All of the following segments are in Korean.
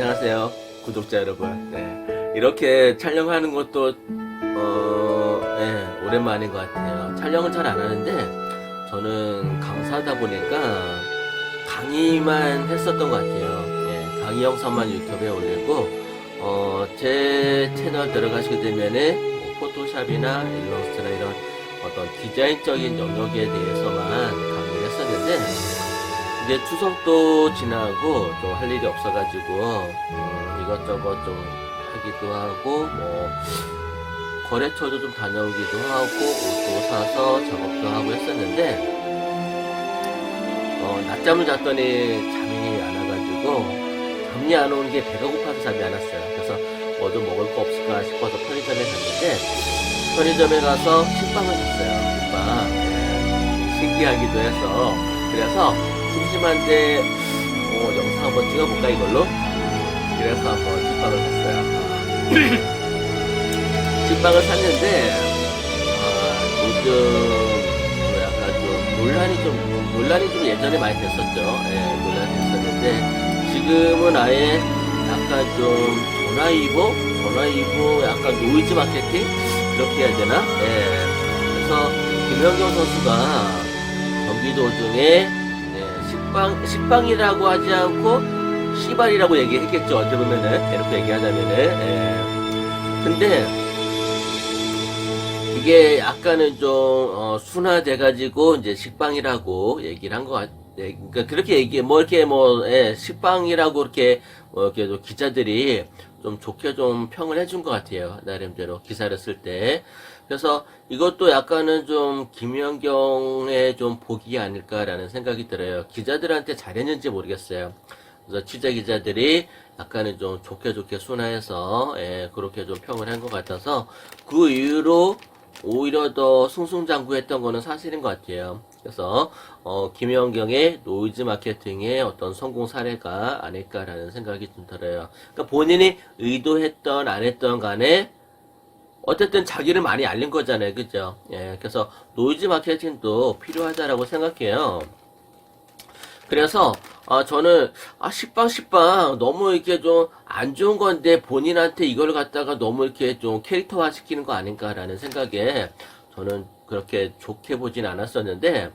안녕하세요 구독자 여러분. 네, 이렇게 촬영하는 것도 어, 네, 오랜만인 것 같아요. 촬영은 잘안 하는데 저는 강사다 보니까 강의만 했었던 것 같아요. 네, 강의 영상만 유튜브에 올리고 어, 제 채널 들어가시게 되면은 뭐 포토샵이나 일러스트나 이런 어떤 디자인적인 영역에 대해서만 강의를 했었는데 이제 추석도 지나고 좀 할 일이 없어가지고 음, 이것저것 좀 하기도 하고 뭐 거래처도 좀 다녀오기도 하고 옷도 사서 작업도 하고 했었는데 어, 낮잠을 잤더니 잠이 안 와가지고 잠이 안 오는 게 배가 고파서 잠이 안 왔어요. 그래서 뭐 좀 먹을 거 없을까 싶어서 편의점에 갔는데 편의점에 가서 식빵을 샀어요. 식빵. 예, 신기하기도 해서 그래서 심심한데 어, 영상 한번 찍어볼까 이걸로? 그래서 한번 식빵을 샀어요. 식빵을 샀는데 아, 요즘 뭐 약간 좀 논란이 좀 논란이 좀 예전에 많이 됐었죠. 예, 논란이 됐었는데 지금은 아예 약간 좀 전화위보, 전화위보 약간 노이즈 마케팅 그렇게 해야 되나? 예. 그래서 김연경 선수가 경기 도 중에 네, 식빵 식빵이라고 하지 않고 시발이라고 얘기했겠죠. 어떻게 보면은 이렇게 얘기하자면은. 예. 근데 이게 약간은 좀 어, 순화돼가지고 이제 식빵이라고 얘기를 한 것 같. 예, 그러니까 그렇게 얘기 뭐 이렇게 뭐 예, 식빵이라고 이렇게 뭐 이렇게 좀 기자들이 좀 좋게 좀 평을 해준 것 같아요 나름대로 기사를 쓸 때. 그래서 이것도 약간은 좀 김연경의 좀 복이 아닐까라는 생각이 들어요. 기자들한테 잘했는지 모르겠어요. 그래서 취재 기자들이 약간은 좀 좋게 좋게 순화해서 예, 그렇게 좀 평을 한 것 같아서 그 이후로 오히려 더 승승장구했던 거는 사실인 것 같아요. 그래서 어, 김연경의 노이즈 마케팅의 어떤 성공 사례가 아닐까라는 생각이 좀 들어요. 그러니까 본인이 의도했던 안 했던 간에 어쨌든 자기를 많이 알린 거잖아요. 그죠? 예, 그래서 노이즈 마케팅도 필요하다라고 생각해요. 그래서 아 저는 아 식빵 식빵 너무 이렇게 좀 안 좋은 건데 본인한테 이걸 갖다가 너무 이렇게 좀 캐릭터화 시키는 거 아닌가라는 생각에 저는 그렇게 좋게 보진 않았었는데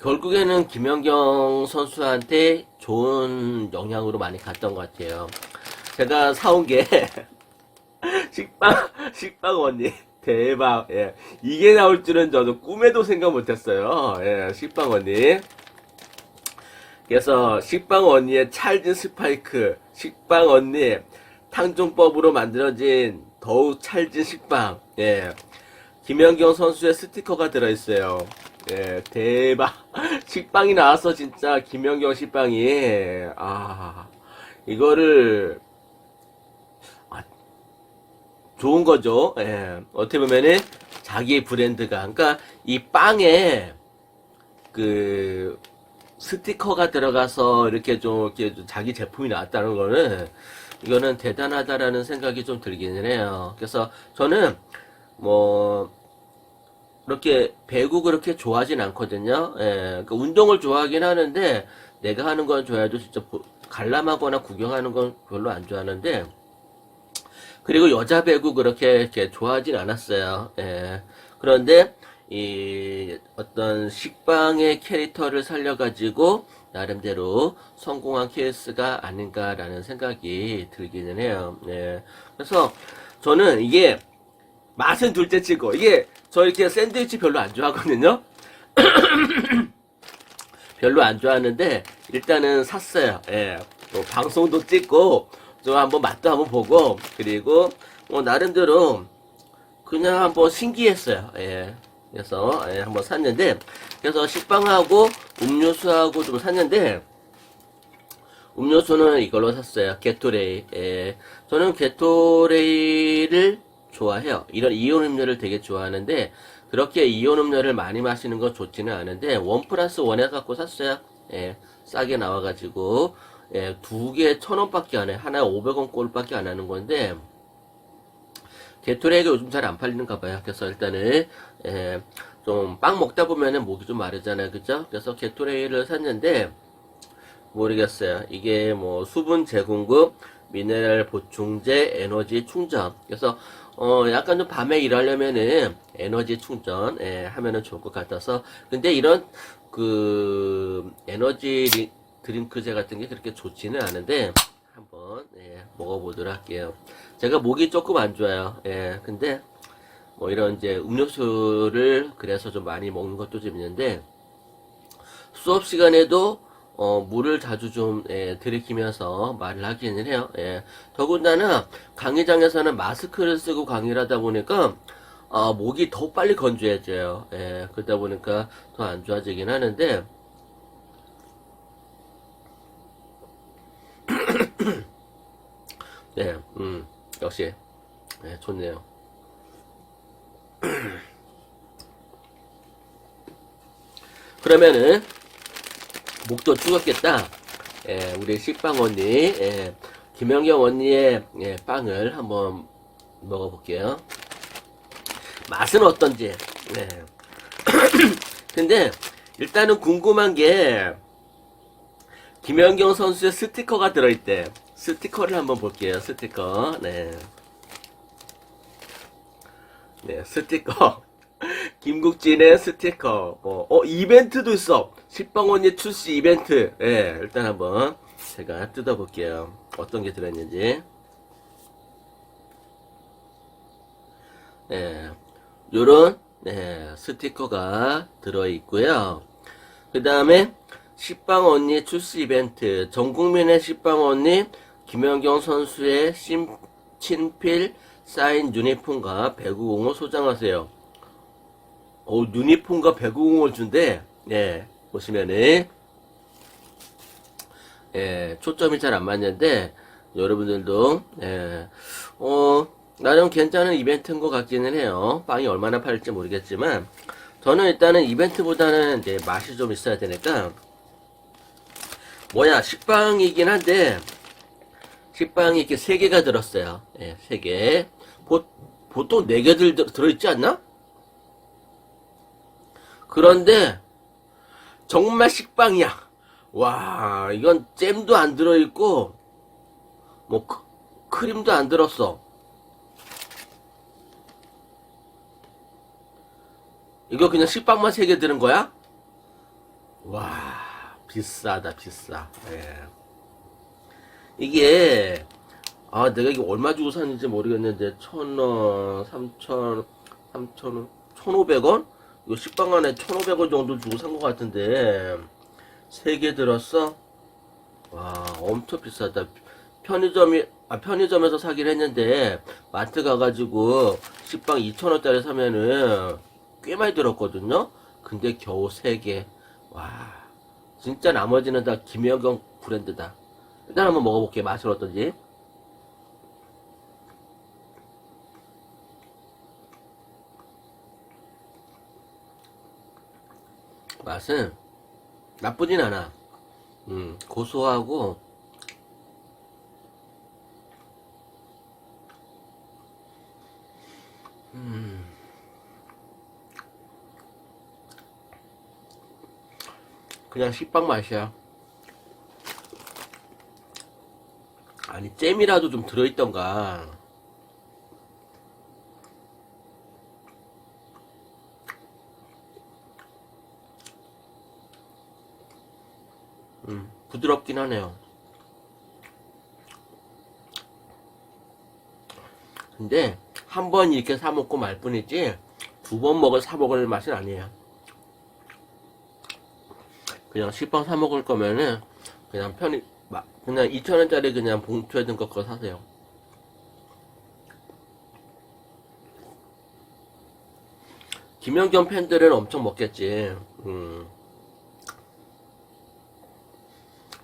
결국에는 김연경 선수한테 좋은 영향으로 많이 갔던 것 같아요. 제가 사온 게 식빵 식빵 언니. 대박. 예. 이게 나올 줄은 저도 꿈에도 생각 못했어요. 예 식빵 언니. 그래서 식빵 언니의 찰진 스파이크, 식빵 언니 탕종법으로 만들어진 더욱 찰진 식빵, 예. 김연경 선수의 스티커가 들어있어요. 예, 대박. 식빵이 나왔어, 진짜. 김연경 식빵이. 아, 이거를, 아, 좋은 거죠. 예. 어떻게 보면은, 자기 브랜드가. 그러니까, 이 빵에, 그, 스티커가 들어가서 이렇게 좀 이렇게 좀 자기 제품이 나왔다는 거는 이거는 대단하다라는 생각이 좀 들기는 해요. 그래서 저는 뭐 이렇게 배구 그렇게 좋아하진 않거든요. 예, 그 운동을 좋아하긴 하는데 내가 하는 건 좋아해도 진짜 보- 관람하거나 구경하는 건 별로 안 좋아하는데 그리고 여자 배구 그렇게 이렇게 좋아하진 않았어요. 예. 그런데 이 어떤 식빵의 캐릭터를 살려가지고 나름대로 성공한 케이스가 아닌가라는 생각이 들기는 해요. 예. 그래서 저는 이게 맛은 둘째치고 이게 저 이렇게 샌드위치 별로 안 좋아하거든요. 별로 안 좋아하는데 일단은 샀어요. 예. 또 방송도 찍고 좀 한번 맛도 한번 보고 그리고 뭐 나름대로 그냥 한번 신기했어요. 예. 그래서 예, 한번 샀는데 그래서 식빵하고 음료수하고 좀 샀는데 음료수는 이걸로 샀어요. 게토레이. 예. 저는 게토레이를 좋아해요. 이런 이온 음료를 되게 좋아하는데 그렇게 이온 음료를 많이 마시는 건 좋지는 않은데 원 플러스 원 해갖고 샀어요. 예. 싸게 나와가지고 예, 두 개 천 원밖에 안 해. 하나 500원 꼴밖에 안 하는 건데 게토레이가 요즘 잘 안 팔리는가 봐요. 그래서 일단은 예, 좀 빵 먹다 보면은 목이 좀 마르잖아요. 그죠? 그래서 게토레이를 샀는데 모르겠어요. 이게 뭐 수분 재공급, 미네랄 보충제, 에너지 충전. 그래서 어 약간 좀 밤에 일하려면은 에너지 충전 예, 하면은 좋을 것 같아서 근데 이런 그 에너지 리- 드링크제 같은 게 그렇게 좋지는 않은데 한번 예, 먹어보도록 할게요. 제가 목이 조금 안 좋아요. 예, 근데 뭐 이런 이제 음료수를 그래서 좀 많이 먹는 것도 좀 있는데 수업 시간에도 어, 물을 자주 좀 예, 들이키면서 말을 하기는 해요. 예. 더군다나 강의장에서는 마스크를 쓰고 강의를 하다 보니까 어, 목이 더 빨리 건조해져요. 예, 그러다 보니까 더 안 좋아지긴 하는데 네, 음, 역시 네, 좋네요. 그러면은 목도 죽었겠다. 예, 우리 식빵 언니, 예, 김영경 언니의 예, 빵을 한번 먹어볼게요. 맛은 어떤지. 네. 근데 일단은 궁금한 게 김연경 선수의 스티커가 들어있대. 스티커를 한번 볼게요. 스티커. 네. 네, 스티커. 김국진의 스티커. 어, 어, 이벤트도 있어. 식빵 언니 출시 이벤트. 예, 일단 한번 제가 뜯어볼게요. 어떤 게 들어있는지. 예, 요런, 네, 스티커가 들어있고요. 그 다음에, 식빵 언니 출시 이벤트. 전 국민의 식빵 언니, 김연경 선수의 신, 친필 사인 유니폼과 배구공을 소장하세요. 어, 유니폼과 배구공을 준대. 예, 보시면은, 예, 초점이 잘 안 맞는데, 여러분들도, 예, 어, 나름 괜찮은 이벤트인 것 같기는 해요. 빵이 얼마나 팔릴지 모르겠지만, 저는 일단은 이벤트보다는 이제 맛이 좀 있어야 되니까, 뭐야, 식빵이긴 한데, 식빵이 이렇게 세 개가 들었어요. 예, 세 개. 보, 보통 네 개들 들- 들어있지 않나? 그런데 정말 식빵이야. 와, 이건 잼도 안 들어있고 뭐 크, 크림도 안 들었어. 이거 그냥 식빵만 세개 들은 거야? 와, 비싸다, 비싸. 예. 이게 아 내가 이게 얼마 주고 샀는지 모르겠는데 천원, 삼천, 삼천, 천오백 원? 이거 식빵 안에 천오백 원 정도 주고 산 것 같은데 세 개 들었어? 와 엄청 비싸다. 편의점이 아 편의점에서 사긴 했는데 마트 가가지고 식빵 2천 원짜리 사면은 꽤 많이 들었거든요. 근데 겨우 세 개. 와 진짜 나머지는 다 김영경 브랜드다. 일단 한번 먹어볼게요. 맛은 어떤지. 맛은 나쁘진 않아. 음, 고소하고, 음, 그냥 식빵 맛이야. 아니, 잼이라도 좀 들어있던가. 음, 부드럽긴 하네요. 근데, 한 번 이렇게 사 먹고 말 뿐이지, 두 번 먹을 사 먹을 맛은 아니에요. 그냥 식빵 사 먹을 거면은, 그냥 편히, 마- 그냥 2,000원짜리 그냥 봉투에 든 거 그거 사세요. 김연경 팬들은 엄청 먹겠지. 음.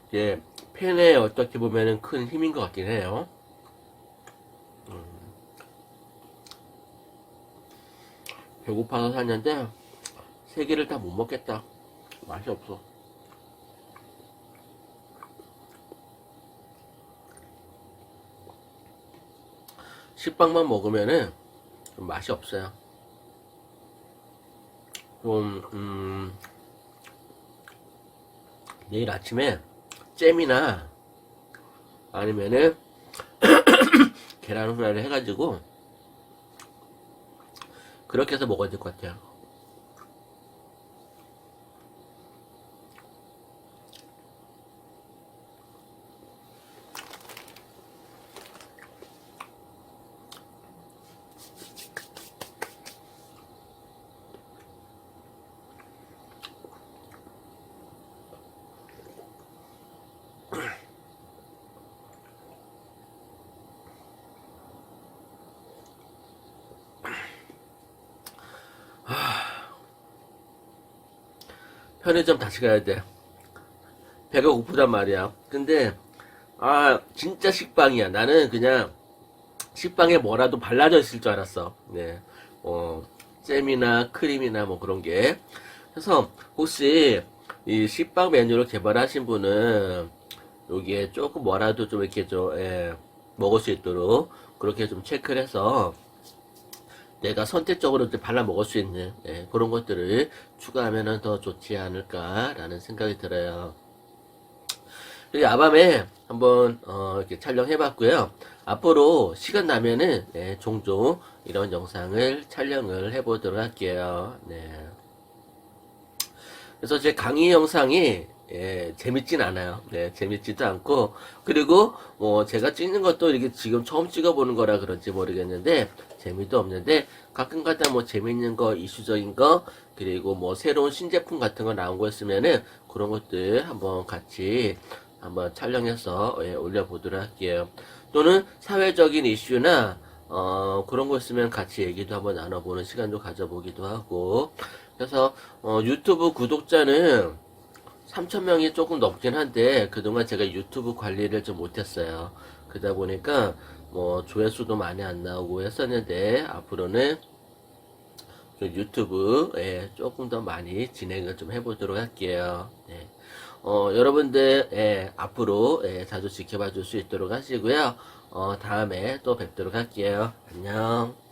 이게 팬의 어떻게 보면은 큰 힘인 것 같긴 해요. 음. 배고파서 샀는데 세 개를 다 못 먹겠다. 맛이 없어. 식빵만 먹으면은 좀 맛이 없어요. 좀, 음, 내일 아침에 잼이나 아니면은 계란 후라이를 해가지고 그렇게 해서 먹어야 될 것 같아요. 편의점 다시 가야 돼. 배가 고프단 말이야. 근데, 아, 진짜 식빵이야. 나는 그냥 식빵에 뭐라도 발라져 있을 줄 알았어. 네. 어, 잼이나 크림이나 뭐 그런 게. 그래서 혹시 이 식빵 메뉴를 개발하신 분은 여기에 조금 뭐라도 좀 이렇게 좀, 예, 먹을 수 있도록 그렇게 좀 체크를 해서 내가 선택적으로 좀 발라 먹을 수 있는 예, 그런 것들을 추가하면 더 좋지 않을까라는 생각이 들어요. 그리고 야밤에 한번 어, 이렇게 촬영해봤고요. 앞으로 시간 나면은 예, 종종 이런 영상을 촬영을 해보도록 할게요. 네. 그래서 제 강의 영상이 예, 재밌진 않아요. 네, 재밌지도 않고 그리고 뭐 제가 찍는 것도 이렇게 지금 처음 찍어보는 거라 그런지 모르겠는데 재미도 없는데 가끔 가다 뭐 재밌는 거, 이슈적인 거 그리고 뭐 새로운 신제품 같은 거 나온 거 있으면은 그런 것들 한번 같이 한번 촬영해서 예, 올려보도록 할게요. 또는 사회적인 이슈나 어, 그런 거 있으면 같이 얘기도 한번 나눠보는 시간도 가져보기도 하고 그래서 어, 유튜브 구독자는 3,000명이 조금 넘긴 한데, 그동안 제가 유튜브 관리를 좀 못했어요. 그러다 보니까, 뭐, 조회수도 많이 안 나오고 했었는데, 앞으로는 좀 유튜브에 조금 더 많이 진행을 좀 해보도록 할게요. 네. 어, 여러분들, 예, 앞으로, 예, 자주 지켜봐 줄 수 있도록 하시고요. 어, 다음에 또 뵙도록 할게요. 안녕.